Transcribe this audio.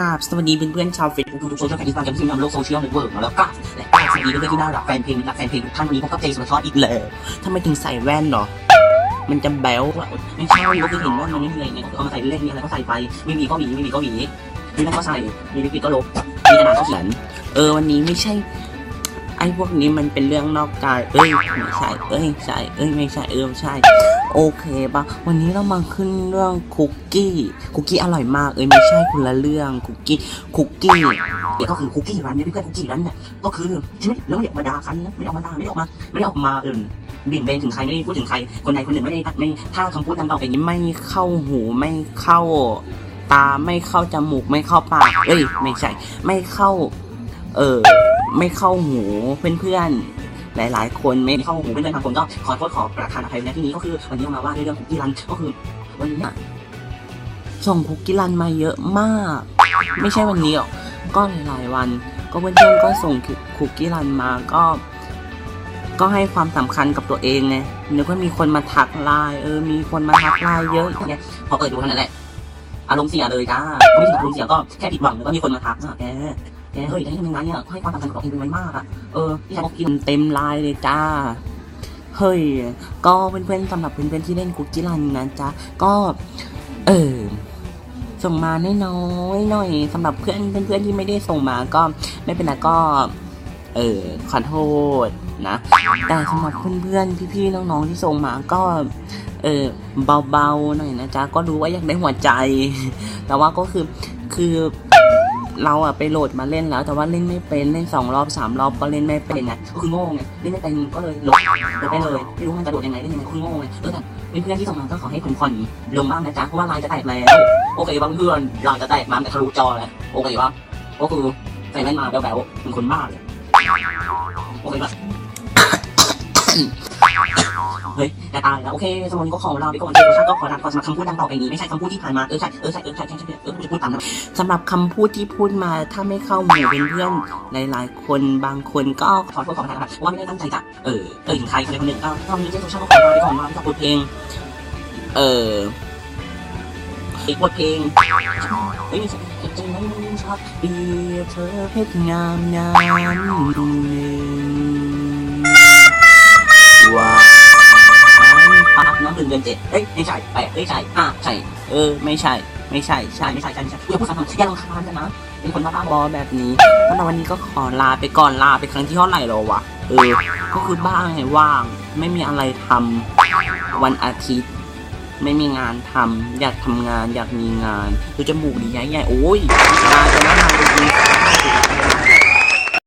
ครับสวัสดีเพื่อนๆชาวเฟซบุ๊กทุกโซเชียลแพลตฟอร์มที่นำโลกโซเชียลเน็ตเวิร์กแล้วก็และก็สวัสดีเพื่อนๆที่น่ารักแฟนเพลงรักแฟนเพลงทุกท่านวันนี้ผมก็เพลงสุดทอดอีกแล้วทำไมถึงใส่แว่นเหรอ มันจะแบ๊วไม่ใช่ก็คือเห็นว่ามันไม่มีอะไรไงเอามาใส่เล่นมีอะไรก็ใส่ไป ไม่มีก็มีไม่มีก็มีมีนั่นก็ใส่มีลิปก็ลบมีกระดาษก็เขียนเออวันนี้ไม่ใช่ ไอ้พวกนี้มันเป็นเรื่องนอกกายเอ้ยไม่ใช่เอ้ยใช่เอ้ยไม่ใช่เออไม่ใช่ โอเคปะวันนี้เรามาขึ้นเรื่องคุกกี้คุกกี้อร่อยมากเอ้ยไม่ใช่คนละเรื่องคุกกี้คุกกี้เดี๋ยวก็คือคุกกี้ร้านนี้เพื่อนคุกกี้ร้านเนี่ยก็คือช่ไหมแล้วไม่ออกมาด่ากันนะไม่ออกมาด่าไม่ออกมาไม่ออกมาเออบิ่นเบนถึงใครไม่ได้พูดถึงใคร คนใดคนหนึ่งไม่ได้ไม่ถ้าคำพูดดังต่อไปนี้ไม่เข้าหูไม่เข้า ตาไม่เข้าจมูกไม่เข้าปากเอ้ยไม่ใช่ ไม่เข้า เออ ไม่เข้าหูเพื่อนๆ หลายๆ คนไม่เข้าหูเพื่อนๆบางคนก็ขอโทษขอประทานอภัยในที่นี้ก็คือวันนี้มาว่าเรื่องคุกกี้รันก็คือวันนี้ส่งคุกกีรันมาเยอะมาก ไม่ใช่วันนี้หรอกก็หลายๆวัน ก็เพื่อนๆก็ส่งคุกกีรันมาก็ ก็ให้ความสำคัญกับตัวเองไงนึกว่ามีคนมาทักไลน์เออมีคนมาทักไลน์เยอะเนี่ยพอเปิดดูเท่านั้นแหละอารมณ์เสียเลยจ้าไม่ใช่อารมณ์เสียก็แค่ผิดหวังแล้วก็มีคนมาทักอะแก แกเฮ้ยได้ทำยังไงเนี่ยให้ความสำคัญกับตัวเองเป็นมากอะเออพี่ชายบอกกินเต็มไลน์เลยจ้าเฮ้ยก็เพื่อนๆสำหรับเพื่อนๆที่เล่นคุกกี้รันนะจ๊ะก็เออส่งมาน้อยๆหน่อยสำหรับเพื่อนเพื่อนๆที่ไม่ได้ส่งมาก็ไม่เป็นไรก็ เออขอโทษนะแต่สำหรับเพื่อนๆพี่ๆน้องๆที่ส่งมาก็ เออเบาๆหน่อยนะจ๊ะก็รู้ว่าอยากได้หัวใจ แต่ว่าก็คือคือ เราอะไปโหลดมาเล่นแล้ว แต่ว่าเล่นไม่เป็นเล่นสองรอบสามรอบก็เล่นไม่เป็นไงก็คือโง่ไงเล่นไม่เป็นก็เลยลบลบไปเลยไม่รู้มันจะโดดยังไงเล่นยังไงคือโง่ไงเออแต่เพื่อนที่ส่งมาก็ขอให้ผ่อนลงบ้างนะจ๊ะเพราะว่าลน์จะแตกแล้วโอเคบางเพื่อนลน์จะแตกมาแต่ทะลุจอแล้วโอเคปะก็คือใส่แว่นมาแบ๊วๆเป็นคนบ้าเลยโอเคปะ เฮ้ยแต่ตายแล้วโอเคสมมติก็ขอลาไปก่อนเดี๋ยวฉันก็ขอลาก่อนสำหรับคำพูดดังต่อไปนี้ไม่ใช่คำพูดที่ผ่านมาเออใช่เออใช่เออใช่ใช่ใช่เออจะพูดตามนะสำหรับคำพูดที่พูดมาถ้าไม่เข้าหูเป็นเพื่อนหลาย ๆ คนบางคนก็ขอโทษขอประทานอภัยว่าไม่ได้ตั้งใจจะเออเออถึงใครคนใดคนหนึ่งก็ตอนนี้เจ๊โซเชียลก็ขอลาไปก่อนมากับบทเพลงเอออีกบทเพลงเฮ้ยจะไม่ชอบดีเธอเพชรงามงามหนึ่ง หนึ่งเดือนเจ็ดเอ้ยไม่ใช่แปดเอ้ยใช่ห้าใช่เออไม่ใช่ ไม่ใช่ใช่ไม่ใช่ใช่ไม่ใช่อย่าพูดซ้ำๆอย่าลงคานกันนะเป็นคนบ้าบอแบบนี้สำหรับวันนี้ก็ขอลาไปก่อนลาไปครั้งที่เท่าไหร่แล้ววะเออ ก็คือบ้างไงว่าง ไม่มีอะไรทำวันอาทิตย์ ไม่มีงานทำอยากทำงานอยากมีงานดูจมูกดีใหญ่ๆโอ้ยลาไปแล้วนะ